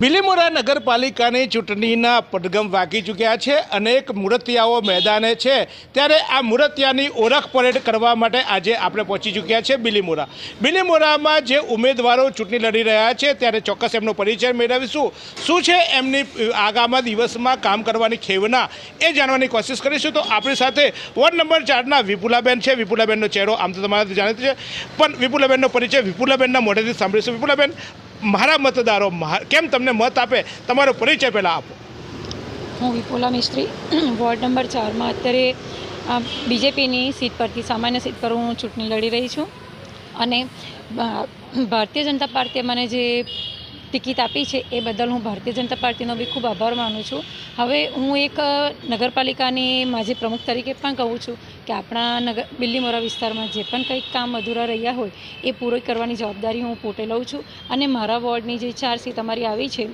બિલીમોરા નગરપાલિકાની ચૂંટણીના પડગમ વાગી ચૂક્યા છે. અનેક મૂર્તિયાઓ મેદાને છે. ત્યારે આ મૂર્તિયાની ઓળખ પરેડ કરવા માટે આજે આપણે પહોંચી ચૂક્યા છે બિલીમોરા બિલીમોરામાં જે ઉમેદવારો ચૂંટણી લડી રહ્યા છે, ત્યારે ચોક્કસ એમનો પરિચય મેળવીશું. શું છે એમની આગામી દિવસમાં કામ કરવાની ખેવના? એ જાણવાની કોશિશ કરીશું. તો આપણી સાથે વોર્ડ નંબર ચારના વિપુલાબેન છે. વિપુલાબેનનો ચહેરો આમ તો તમારા જાણીતો છે. પણ વિપુલાબેનનો પરિચય વિપુલાબેનના મોઢેથી સાંભળીશું. વિપુલાબેન મારા મતદારો કેમ તમને મત આપે? તમારો પરિચય પહેલાં આપો. હું વિપુલા મિસ્ત્રી, વોર્ડ નંબર ચારમાં. અત્યારે બીજેપીની સીટ પરથી, સામાન્ય સીટ પર હું ચૂંટણી લડી રહી છું. અને ભારતીય જનતા પાર્ટીએ મને જે ટિકિટ આપી છે, એ બદલ હું ભારતીય જનતા પાર્ટીનો બી ખૂબ આભાર માનું છું. હવે હું એક નગરપાલિકાની માજી પ્રમુખ તરીકે પણ કહું છું. કે આપણા નગર બિલ્લીમોરા વિસ્તારમાં જે પણ કંઈક કામ અધૂરા રહ્યા હોય, એ પૂરી કરવાની જવાબદારી હું પોતે લઉં છું. અને મારા વોર્ડની જે ચાર સીટ અમારી આવી છે,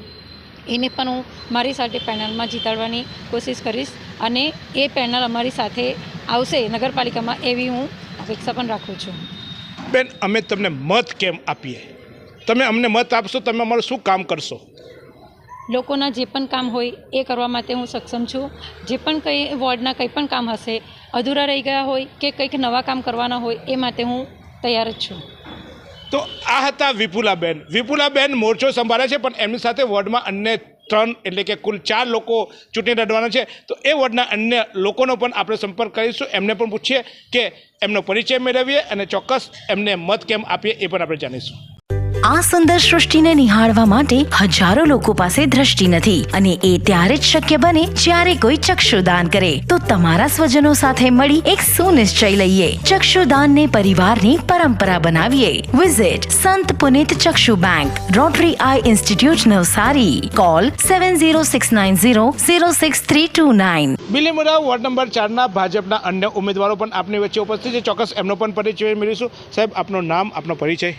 એને પણ હું મારી સાથે પેનલમાં જીતાડવાની કોશિશ કરીશ. અને એ પેનલ અમારી સાથે આવશે નગરપાલિકામાં એવી હું અપેક્ષા પણ રાખું છું. બેન, અમે તમને મત કેમ આપીએ? તમે અમને મત આપશો, તમે અમારું શું કામ કરશો? લોકોના જે પણ કામ હોય એ કરવા માટે હું સક્ષમ છું. જે પણ કંઈ વોર્ડના કંઈ પણ કામ હશે, અધૂરા રહી ગયા હોય કે કંઈક નવા કામ કરવાના હોય એ માટે હું તૈયાર જ છું. તો આ હતા વિપુલાબેન. વિપુલાબેન મોરચો સંભાળે છે, પણ એમની સાથે વોર્ડમાં અન્ય ત્રણ એટલે કે કુલ ચાર લોકો ચૂંટણી લડવાના છે. તો એ વોર્ડના અન્ય લોકોનો પણ આપણે સંપર્ક કરીશું. એમને પણ પૂછીએ કે એમનો પરિચય મેળવીએ અને ચોક્કસ એમને મત કેમ આપીએ એ પણ આપણે જાણીશું. આ સુંદર સૃષ્ટિને નિહાળવા માટે હજારો લોકો પાસે દ્રષ્ટિ નથી અને એ ત્યારે જ શક્ય બને જ્યારે કોઈ ચક્ષુદાન કરે. તો તમારા સ્વજનો સાથે મળી એક સુનિશ્ચય લઈએ. ચક્ષુદાનને પરિવારની પરંપરા બનાવીએ. Visit Sant Punit Chakshu bank rotary eye institute Navsari. Call seven zero six nine zero zero six three two nine Bilimora ward number ચારના, ભાજપના અન્ય ઉમેદવારો પણ આપની વચ્ચે ઉપસ્થિત છે. ચોક્કસ એમનો પણ પરિચય મેળવીશું. સાહેબ, આપનું નામ, આપનો પરિચય?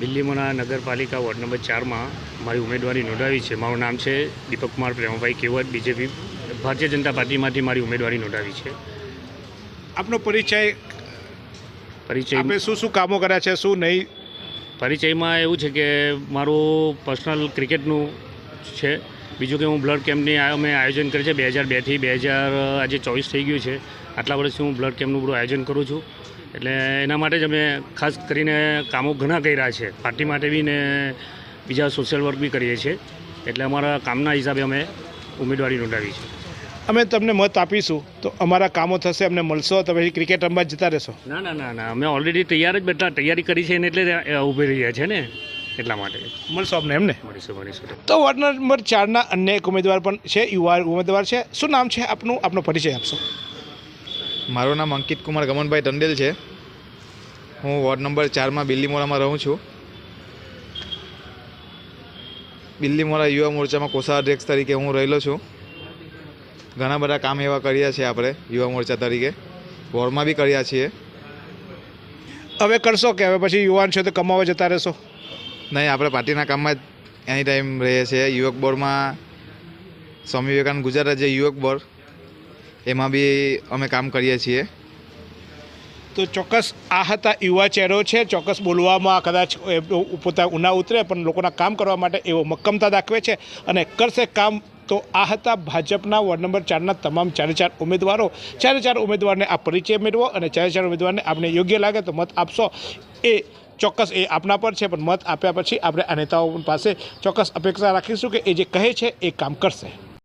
બિલ્લીમોના નગરપાલિકા વોર્ડ નંબર ચારમાં મારી ઉમેદવારી નોંધાવી છે. મારું નામ છે દીપક કુમાર પ્રેમભાઈ કેવત. બીજેપી ભારતીય જનતા પાર્ટીમાંથી મારી ઉમેદવારી નોંધાવી છે. આપનો પરિચય પરિચય આપણે શું શું કામો કર્યા છે શું નહીં? પરિચયમાં એવું છે કે મારું પર્સનલ ક્રિકેટનું છે. બીજું કે હું બ્લડ કેમ્પની અમે આયોજન કરે છે. બે હજાર બેથી બે હજાર આજે ચોવીસ થઈ ગયું છે. આટલા વર્ષથી હું બ્લડ કેમ્પનું બધું આયોજન કરું છું. એટલે એના માટે જ અમે ખાસ કરીને કામો ઘણા કર્યા છે. પાર્ટી માટે બી ને બીજા સોશિયલ વર્ક બી કરીએ છીએ. એટલે અમારા કામના હિસાબે અમે ઉમેદવારી નોંધાવી છે. અમે તમને મત આપીશું તો અમારા કામો થશે અમને મળશો તો પછી ક્રિકેટ રમવા જ જતા રહેશો. ના ના ના ના. અમે ઓલરેડી તૈયાર જ બધા તૈયારી કરી છે ને એટલે ઊભી રહ્યા છે ને એટલા માટે. મળશો અમને એમને મળીશું મળીશું. તો વોર્ડ નંબર ચારના અન્ય એક ઉમેદવાર પણ છે યુવા ઉમેદવાર છે. શું નામ છે આપનું? આપનો પરિચય આપશો. મારું નામ અંકિત કુમાર ગમનભાઈ ટંડેલ છે. હું વોર્ડ નંબર ચારમાં બિલ્લીમોરામાં રહું છું. બિલ્લીમોરા યુવા મોરચામાં કોષાધ્યક્ષ તરીકે હું રહેલો છું. ઘણા બધા કામ એવા કર્યા છે આપણે યુવા મોરચા તરીકે. વોર્ડમાં બી કર્યા છીએ. હવે કરશો કે હવે પછી યુવાન છો તો કમાવા જતા રહેશો? નહીં આપણે પાર્ટીના કામમાં જ એની ટાઈમ રહીએ છીએ. યુવક બોર્ડમાં સ્વામી વિવેકાનંદ ગુજરાત જે યુવક બોર્ડ એમાં બી અમે કામ કરીએ છીએ. તો ચોક્કસ આ હતા યુવા ચહેરો છે. ચોક્કસ બોલવામાં કદાચ પોતા ઉના ઉતરે, પણ લોકોના કામ કરવા માટે એવો મક્કમતા દાખવે છે અને કરશે કામ તો આ હતા ભાજપના વોર્ડ નંબર ચારના તમામ ચારે ચાર ઉમેદવારો. ચારે ચાર ઉમેદવારને આ પરિચય મેળવો અને ચારે ચાર ઉમેદવારને આપણે યોગ્ય લાગે તો મત આપશો. એ ચોક્કસ એ આપના પર છે, પણ મત આપ્યા પછી આપણે આ નેતાઓ પાસે ચોક્કસ અપેક્ષા રાખીશું કે એ જે કહે છે, એ કામ કરશે.